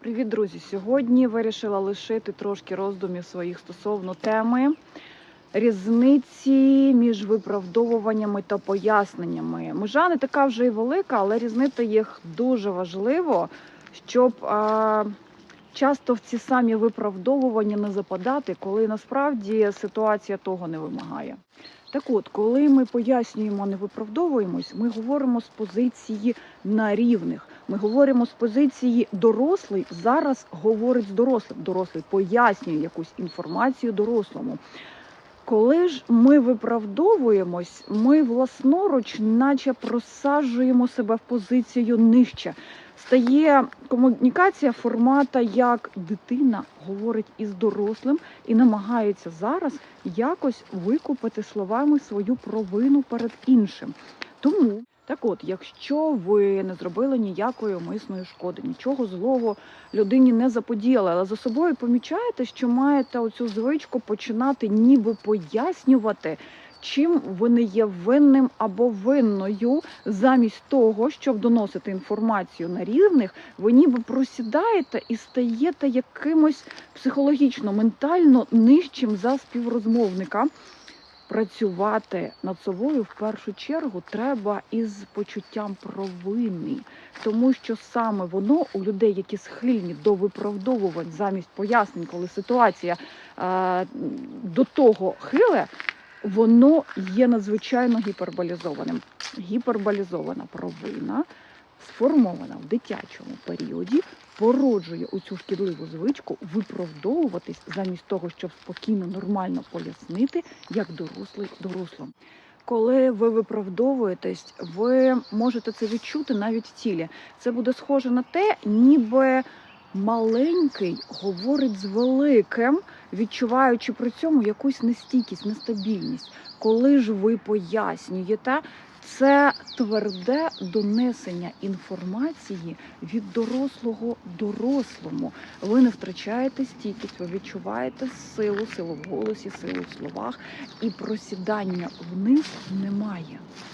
Привіт, друзі! Сьогодні вирішила лишити трошки роздумів своїх стосовно теми різниці між виправдовуваннями та поясненнями. Межа не така вже й велика, але різнити їх дуже важливо, щоб а, часто в ці самі виправдовування не западати, коли насправді ситуація того не вимагає. Так от, коли ми пояснюємо, не виправдовуємось, ми говоримо з позиції на рівних. Ми говоримо з позиції дорослий зараз говорить з дорослим. Дорослий пояснює якусь інформацію дорослому. Коли ж ми виправдовуємось, ми власноруч, наче просаджуємо себе в позицію нижче. Стає комунікація формата, як дитина говорить із дорослим і намагається зараз якось викупити словами свою провину перед іншим. Тому так от, якщо ви не зробили ніякої умисної шкоди, нічого злого людині не заподіяли, але за собою помічаєте, що маєте оцю звичку починати ніби пояснювати, чим ви не є винним або винною, замість того, щоб доносити інформацію на рівних, ви ніби просідаєте і стаєте якимось психологічно, ментально нижчим за співрозмовника. Працювати над собою в першу чергу треба із почуттям провини, тому що саме воно у людей, які схильні до виправдовувань замість пояснень, коли ситуація е, до того хиле, воно є надзвичайно гіперболізованим. Гіперболізована провина, сформована в дитячому періоді, породжує оцю шкідливу звичку виправдовуватись замість того, щоб спокійно, нормально пояснити, як дорослий дорослим. Коли ви виправдовуєтесь, ви можете це відчути навіть в тілі. Це буде схоже на те, ніби маленький говорить з великим, відчуваючи при цьому якусь нестійкість, нестабільність. Коли ж ви пояснюєте, це тверде донесення інформації від дорослого дорослому. Ви не втрачаєте стійкість, ви відчуваєте силу, силу в голосі, силу в словах, і просідання вниз немає.